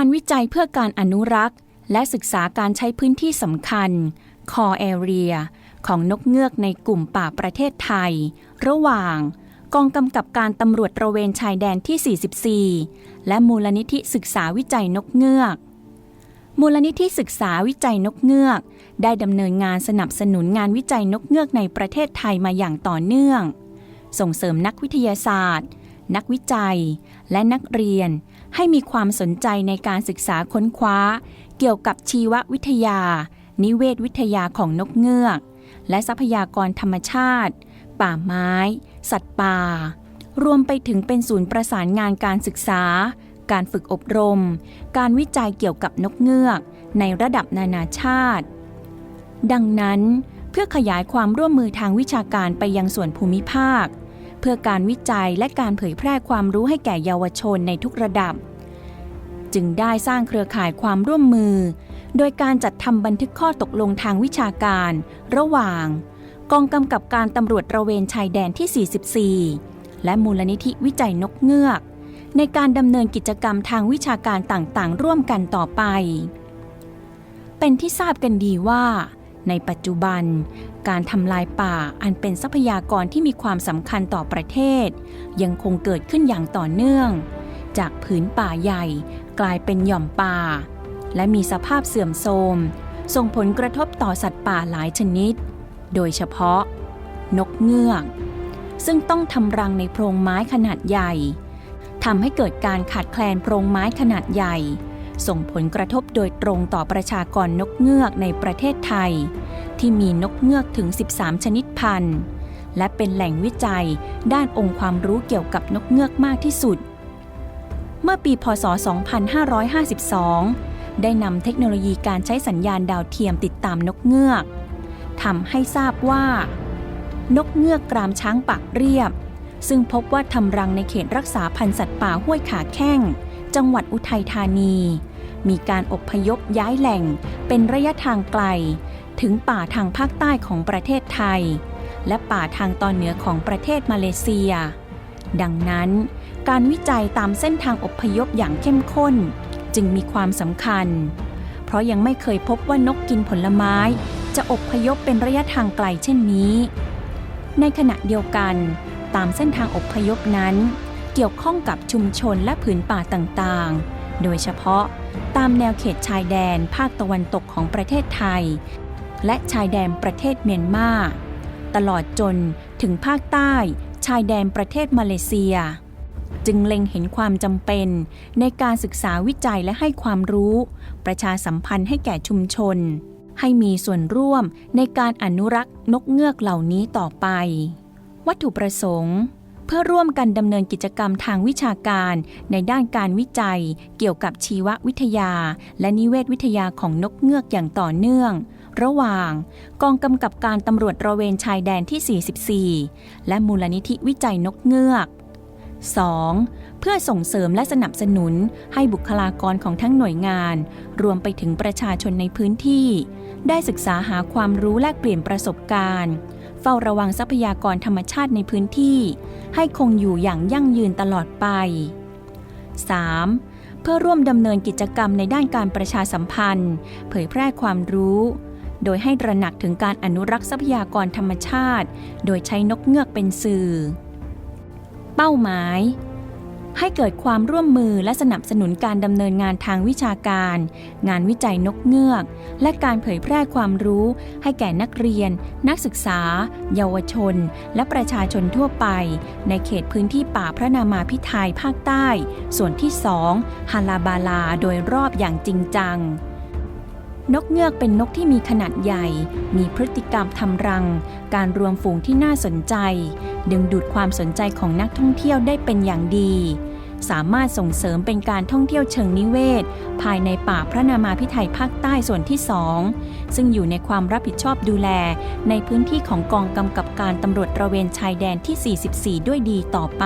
การวิจัยเพื่อการอนุรักษ์ และศึกษาการใช้พื้นที่สำคัญ Core Area ของนกเงือกในกลุ่มป่าประเทศไทย ระหว่าง กองกำกับการตำรวจตระเวนชายแดนที่ 44 และมูลนิธิศึกษาวิจัยนกเงือก มูลนิธิศึกษาวิจัยนกเงือก ได้ดำเนินงานสนับสนุนงานวิจัยนกเงือกในประเทศไทยมาอย่างต่อเนื่อง ส่งเสริมนักวิทยาศาสตร์ นักวิจัย และนักเรียน ให้มีความสนใจในการศึกษาค้นคว้า เกี่ยวกับชีววิทยา นิเวศวิทยาของนกเงือก และทรัพยากรธรรมชาติ ป่าไม้ สัตว์ป่า รวมไปถึงเป็นศูนย์ประสานงานการศึกษา การฝึกอบรม การวิจัยเกี่ยวกับนกเงือก ในระดับนานาชาติ ดังนั้นเพื่อขยายความร่วมมือทางวิชาการไปยังส่วนภูมิภาค เพื่อการวิจัยและการเผยแพร่ความรู้ให้แก่เยาวชนในทุกระดับ จึงได้สร้างเครือข่ายความร่วมมือ โดยการจัดทำบันทึกข้อตกลงทางวิชาการ ระหว่าง กองกำกับการตำรวจระเวนชายแดนที่ 44 และมูลนิธิวิจัยนกเงือก ในการดำเนินกิจกรรมทางวิชาการต่างๆ ร่วมกันต่อไป เป็นที่ทราบกันดีว่า ในปัจจุบัน การทำลายป่าอันเป็นทรัพยากรที่มีความสำคัญต่อประเทศ ยังคงเกิดขึ้นอย่างต่อเนื่อง จากผืนป่าใหญ่กลายเป็นหย่อมป่า และมีสภาพเสื่อมโทรม ส่งผลกระทบต่อสัตว์ป่าหลายชนิด โดยเฉพาะ นกเงือก ซึ่งต้องทำรังในโพรงไม้ขนาดใหญ่ทำให้เกิดการขาดแคลนโพรงไม้ขนาดใหญ่ ส่งผลกระทบโดยตรงต่อประชากรนกเงือกในประเทศไทย ที่มีนกเงือกถึง 13 ชนิดพันธุ์ และเป็นแหล่งวิจัยด้านองค์ความรู้เกี่ยวกับนกเงือกมากที่สุด เมื่อปีพศ 2552 ได้นำเทคโนโลยีการใช้สัญญาณดาวเทียมติดตามนกเงือกทำให้ทราบว่า นกเงือกกรามช้างปากเรียบ ซึ่งพบว่าทำรังในเขตรักษาพันธุ์สัตว์ป่าห้วยขาแข้ง จังหวัดอุทัยธานี มีการอบพยพย้ายแหล่งเป็นระยะทางไกล ถึงป่าทางภาคใต้ของประเทศไทย และป่าทางตอนเหนือของประเทศมาเลเซีย ดังนั้นการวิจัยตามเส้นทางอบพยพอย่างเข้มข้น จึงมีความสำคัญ เพราะยังไม่เคยพบว่านกกินผลไม้ จะอบพยพเป็นระยะทางไกลเช่นนี้ ในขณะเดียวกัน ตามเส้นทางอบพยพนั้น เกี่ยวข้องกับชุมชนและผืนป่าต่างๆ โดยเฉพาะตามแนวเขตชายแดนภาคตะวันตกของประเทศไทย และชายแดนประเทศเมียนมาตลอดจนถึงภาคใต้ชายแดนประเทศมาเลเซีย จึงเล็งเห็นความจำเป็นในการศึกษาวิจัยและให้ความรู้ ประชาสัมพันธ์ให้แก่ชุมชน ให้มีส่วนร่วมในการอนุรักษ์นกเงือกเหล่านี้ต่อไป วัตถุประสงค์ เพื่อร่วมกันดำเนินกิจกรรมทางวิชาการในด้านการวิจัย เกี่ยวกับชีววิทยา และนิเวศวิทยาของนกเงือกอย่างต่อเนื่อง ระหว่าง กองกำกับการตำรวจตระเวนชายแดนที่ 44 และมูลนิธิวิจัยนกเงือก 2. เพื่อส่งเสริมและสนับสนุนให้บุคลากรของทั้งหน่วยงาน รวมไปถึงประชาชนในพื้นที่ ได้ศึกษาหาความรู้แลกเปลี่ยนประสบการณ์ เฝ้าระวังทรัพยากรธรรมชาติในพื้นที่ ให้คงอยู่อย่างยั่งยืนตลอดไป 3. เพื่อร่วมดำเนินกิจกรรมในด้านการประชาสัมพันธ์ เผยแพร่ความรู้ โดยให้ตระหนักถึงการอนุรักษ์ทรัพยากรธรรมชาติ โดยใช้นกเงือกเป็นสื่อ เป้าหมาย ให้เกิดความร่วมมือและสนับสนุนการดำเนินงานทางวิชาการ งานวิจัยนกเงือก และการเผยแพร่ความรู้ ให้แก่นักเรียน นักศึกษา เยาวชน และประชาชนทั่วไป ในเขตพื้นที่ป่าพระนามาพิไทยภาคใต้ ส่วนที่ 2 ฮาลาบาลาโดยรอบอย่างจริงจังนกเงือกเป็นนกที่มีขนาดใหญ่ มีพฤติกรรมทำรัง การรวมฝูงที่น่าสนใจ ดึงดูดความสนใจของนักท่องเที่ยวได้เป็นอย่างดี สามารถส่งเสริมเป็นการท่องเที่ยวเชิงนิเวศ ภายในป่าพระนามาพิไทยภาคใต้ส่วนที่ 2 ซึ่งอยู่ในความรับผิดชอบดูแล ในพื้นที่ของกองกำกับการตำรวจตระเวนชายแดนที่ 44 ด้วยดีต่อไป